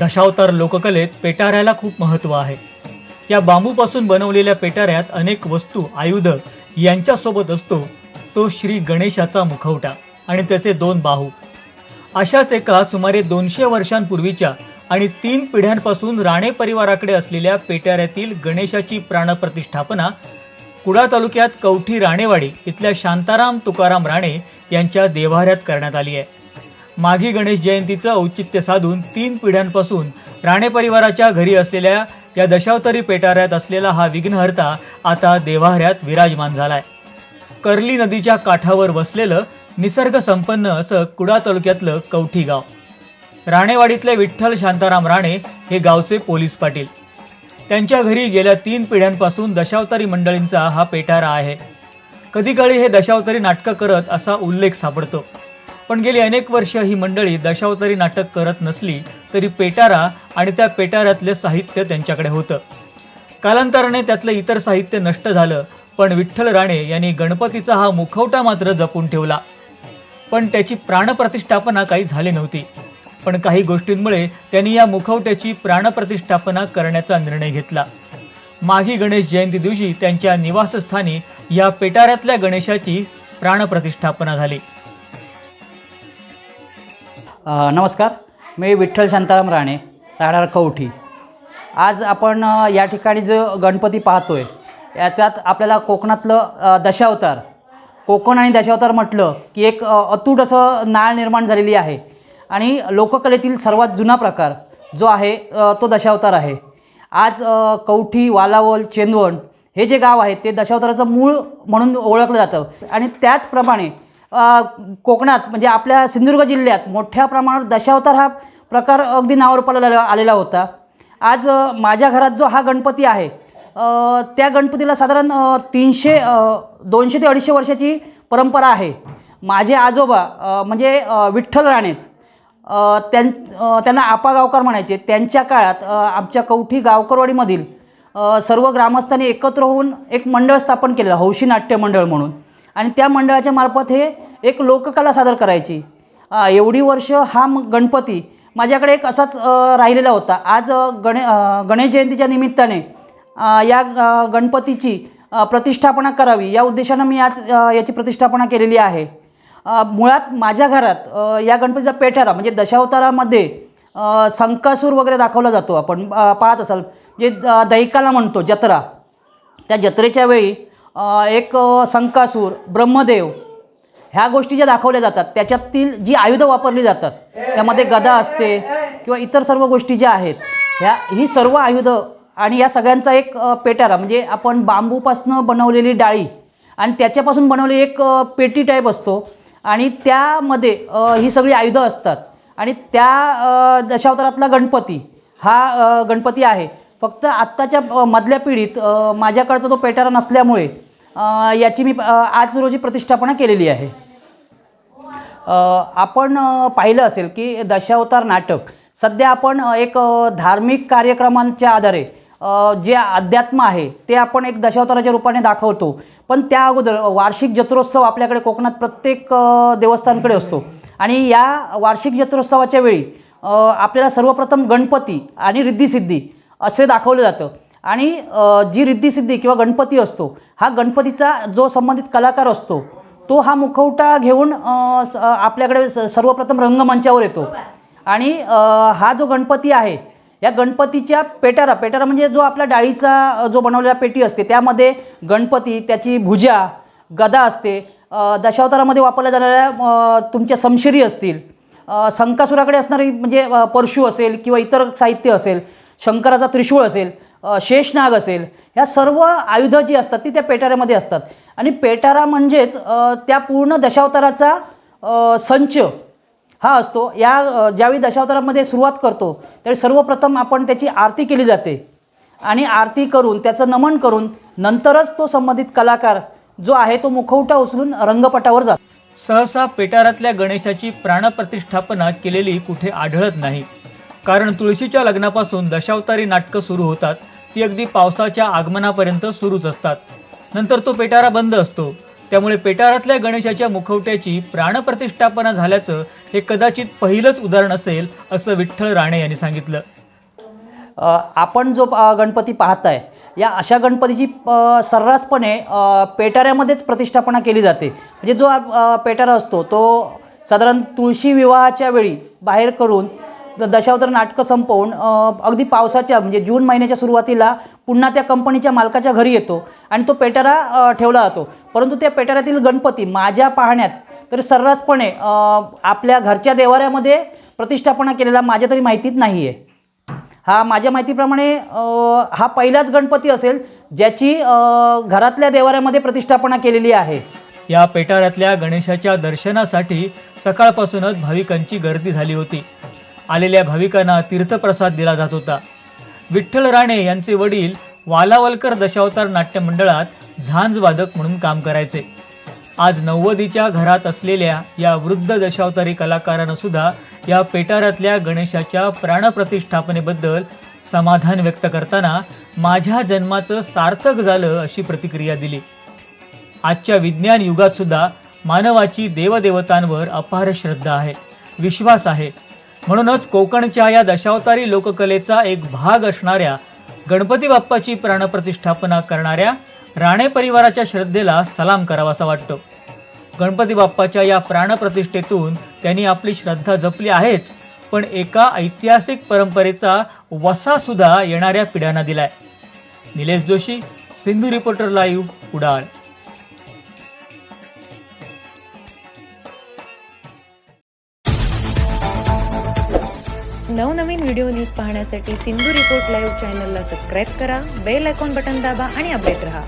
दशावतार लोककलेत पेटाऱ्याला खूप महत्त्व आहे. या बांबूपासून बनवलेल्या पेटाऱ्यात अनेक वस्तू आयुध यांच्यासोबत असतो. तो श्री गणेशाचा मुखवटा आणि त्याचे दोन बाहू. अशाच एका सुमारे दोनशे वर्षांपूर्वीच्या आणि तीन पिढ्यांपासून राणे परिवाराकडे असलेल्या पेटाऱ्यातील गणेशाची प्राणप्रतिष्ठापना कुडा तालुक्यात कवठी राणेवाडी इथल्या शांताराम तुकाराम राणे यांच्या देवाऱ्यात करण्यात आली आहे. माघी गणेश जयंतीचं औचित्य साधून तीन पिढ्यांपासून राणे परिवाराच्या घरी असलेल्या या दशावतारी पेटाऱ्यात असलेला हा विघ्नहर्ता आता देवाऱ्यात विराजमान झालाय. कर्ली नदीच्या काठावर वसलेलं निसर्गसंपन्न असं कुडा तालुक्यातलं कवठी गाव. राणेवाडीतले विठ्ठल शांताराम राणे हे गावचे पोलीस पाटील. त्यांच्या घरी गेल्या तीन पिढ्यांपासून दशावतारी मंडळींचा हा पेटारा आहे. कधीकाळी हे दशावतारी नाटकं करत असा उल्लेख सापडतो. पण गेली अनेक वर्ष ही मंडळी दशावतारी नाटक करत नसली तरी पेटारा आणि त्या पेटाऱ्यातले साहित्य त्यांच्याकडे होतं. कालांतराने त्यातलं इतर साहित्य नष्ट झालं पण विठ्ठल राणे यांनी गणपतीचा हा मुखवटा मात्र जपून ठेवला. पण त्याची प्राणप्रतिष्ठापना काही झाली नव्हती. पण काही गोष्टींमुळे त्यांनी या मुखवट्याची प्राणप्रतिष्ठापना करण्याचा निर्णय घेतला. माघी गणेश जयंती दिवशी त्यांच्या निवासस्थानी या पेटाऱ्यातल्या गणेशाची प्राणप्रतिष्ठापना झाली. नमस्कार. मी विठ्ठल शांताराम राणे राहणार कवठी. आज आपण या ठिकाणी जो गणपती पाहतोय याच्यात आपल्याला कोकणातलं दशावतार कोकण आणि दशावतार म्हटलं की एक अतूट असं नाळ निर्माण झालेली आहे. आणि लोककलेतील सर्वात जुना प्रकार जो आहे तो दशावतार आहे. आज कवठी वालावल चेंदवण हे जे गाव आहे ते दशावताराचं मूळ म्हणून ओळखलं जातं. आणि त्याचप्रमाणे कोकणात म्हणजे आपल्या सिंधुदुर्ग जिल्ह्यात मोठ्या प्रमाणात दशावतार हा प्रकार अगदी नावारूपाला आलेला आलेला होता. आज माझ्या घरात जो हा गणपती आहे त्या गणपतीला साधारण तीनशे दोनशे ते अडीचशे वर्षाची परंपरा आहे. माझे आजोबा म्हणजे विठ्ठल राणेच त्यां त्यांना आपा गावकर म्हणायचे. त्यांच्या काळात आमच्या कवठी गावकरवाडीमधील सर्व ग्रामस्थांनी एकत्र होऊन एक मंडळ स्थापन केलेलं हौशी नाट्य मंडळ म्हणून. आणि त्या मंडळाच्या मार्फत हे एक लोककला सादर करायची. एवढी वर्ष हा गणपती माझ्याकडे एक असाच राहिलेला होता. आज गणे गणेश जयंतीच्या निमित्ताने या गणपतीची प्रतिष्ठापना करावी या उद्देशानं मी आज याची प्रतिष्ठापना केलेली आहे. मुळात माझ्या घरात या गणपतीचा पेठारा म्हणजे दशावतारामध्ये संकासूर वगैरे दाखवला जातो आपण पाहत असाल. म्हणजे, जे द- दैकाला म्हणतो जत्रा. त्या जत्रेच्या वेळी एक संकासूर ब्रह्मदेव ह्या गोष्टी ज्या दाखवल्या जातात त्याच्यातील जी आयुधं वापरली जातात त्यामध्ये गदा असते किंवा इतर सर्व गोष्टी ज्या आहेत ह्या ही सर्व आयुधं आणि या सगळ्यांचा एक पेटारा म्हणजे आपण बांबूपासनं बनवलेली डाळी आणि त्याच्यापासून बनवलेली एक पेटी टाईप असतो. आणि त्यामध्ये ही सगळी आयुधं असतात. आणि त्या दशावतारातला गणपती हा गणपती आहे. फक्त आत्ताच्या मधल्या पिढीत माझ्याकडचा तो पेटारा नसल्यामुळे याची मी आज रोजी प्रतिष्ठापना केलेली आहे. आपण पाहिलं असेल की दशावतार नाटक सध्या आपण एक धार्मिक कार्यक्रमांच्या आधारे जे अध्यात्म आहे ते आपण एक दशावताराच्या रूपाने दाखवतो. पण त्या अगोदर वार्षिक जत्रोत्सव आपल्याकडे कोकणात प्रत्येक देवस्थानकडे असतो. आणि या वार्षिक जत्रोत्सवाच्या वेळी आपल्याला सर्वप्रथम गणपती आणि रिद्धिसिद्धी असे दाखवलं जातं. आणि जी रिद्धिसिद्धी किंवा गणपती असतो हा गणपतीचा जो संबंधित कलाकार असतो तो हा मुखवटा घेऊन आपल्याकडे सर्वप्रथम रंगमंचावर येतो. आणि हा जो गणपती आहे या गणपतीच्या पेटारा पेटारा म्हणजे जो आपला डाळीचा जो बनवलेला पेटी असते त्यामध्ये गणपती त्याची भुजा गदा असते. दशावतारामध्ये वापरल्या जाणाऱ्या तुमच्या समशिरी असतील. शंकासुराकडे संकासुराकडे असणारी म्हणजे परशु असेल किंवा इतर साहित्य असेल शंकराचा त्रिशूळ असेल शेषनाग असेल ह्या सर्व आयुधं जी असतात ती त्या पेटाऱ्यामध्ये असतात. आणि पेटारा म्हणजेच त्या पूर्ण दशावताराचा संच हा असतो. या ज्यावेळी दशावतारामध्ये सुरुवात करतो त्यावेळी सर्वप्रथम आपण त्याची आरती केली जाते. आणि आरती करून त्याचं नमन करून नंतरच तो संबंधित कलाकार जो आहे तो मुखवटा उचलून रंगपटावर जातो. सहसा पेटारातल्या गणेशाची प्राणप्रतिष्ठापना केलेली कुठे आढळत नाही. कारण तुळशीच्या लग्नापासून दशावतारी नाटकं सुरू होतात. ती अगदी पावसाच्या आगमनापर्यंत सुरूच असतात. नंतर तो पेटारा बंद असतो. त्यामुळे पेटारातल्या गणेशाच्या मुखवट्याची प्राणप्रतिष्ठापना झाल्याचं हे कदाचित पहिलंच उदाहरण असेल असं विठ्ठल राणे यांनी सांगितलं. आपण जो गणपती पाहताय या अशा गणपतीची सर्रासपणे पेटाऱ्यामध्येच प्रतिष्ठापना केली जाते. म्हणजे जो पेटारा असतो तो साधारण तुळशी विवाहाच्या वेळी बाहेर करून दशावतार नाटकं संपवून अगदी पावसाच्या म्हणजे जून महिन्याच्या सुरुवातीला पुन्हा त्या कंपनीच्या मालकाच्या घरी येतो आणि तो पेटारा ठेवला जातो. परंतु त्या पेटाऱ्यातील गणपती माझ्या पाहण्यात तर सर्रासपणे आपल्या घरच्या देवाऱ्यामध्ये प्रतिष्ठापना केलेला माझ्या तरी माहितीत नाही आहे हा माझ्या माहितीप्रमाणे हा पहिलाच गणपती असेल ज्याची घरातल्या देवाऱ्यामध्ये प्रतिष्ठापना केलेली आहे. या पेटाऱ्यातल्या गणेशाच्या दर्शनासाठी सकाळपासूनच भाविकांची गर्दी झाली होती. आलेल्या भाविकांना तीर्थप्रसाद दिला जात होता. विठ्ठल राणे यांचे वडील वालावलकर दशावतार नाट्य मंडळात झांजवादक म्हणून काम करायचे. आज नव्वदीच्या घरात असलेल्या या वृद्ध दशावतारी कलाकारानं सुद्धा या पेटारातल्या गणेशाच्या प्राणप्रतिष्ठापनेबद्दल समाधान व्यक्त करताना माझ्या जन्माचं सार्थक झालं अशी प्रतिक्रिया दिली. आजच्या विज्ञान युगात सुद्धा मानवाची देवदेवतांवर अपार श्रद्धा आहे विश्वास आहे. म्हणूनच कोकणच्या या दशावतारी लोककलेचा एक भाग असणाऱ्या गणपती बाप्पाची प्राणप्रतिष्ठापना करणाऱ्या राणे परिवाराच्या श्रद्धेला सलाम करावासा वाटतो. गणपती बाप्पाच्या या प्राणप्रतिष्ठेतून त्यांनी आपली श्रद्धा जपली आहेच पण एका ऐतिहासिक परंपरेचा वसा सुद्धा येणाऱ्या पिढ्यांना दिलाय. Nilesh Joshi Sindhu reporter live Kudal. नवनवीन व्हिडिओ न्यूज पाहण्यासाठी सिंधू रिपोर्ट लाईव्ह चॅनलला सबस्क्राईब करा बेल आयकॉन बटन दाबा आणि अपडेट रहा.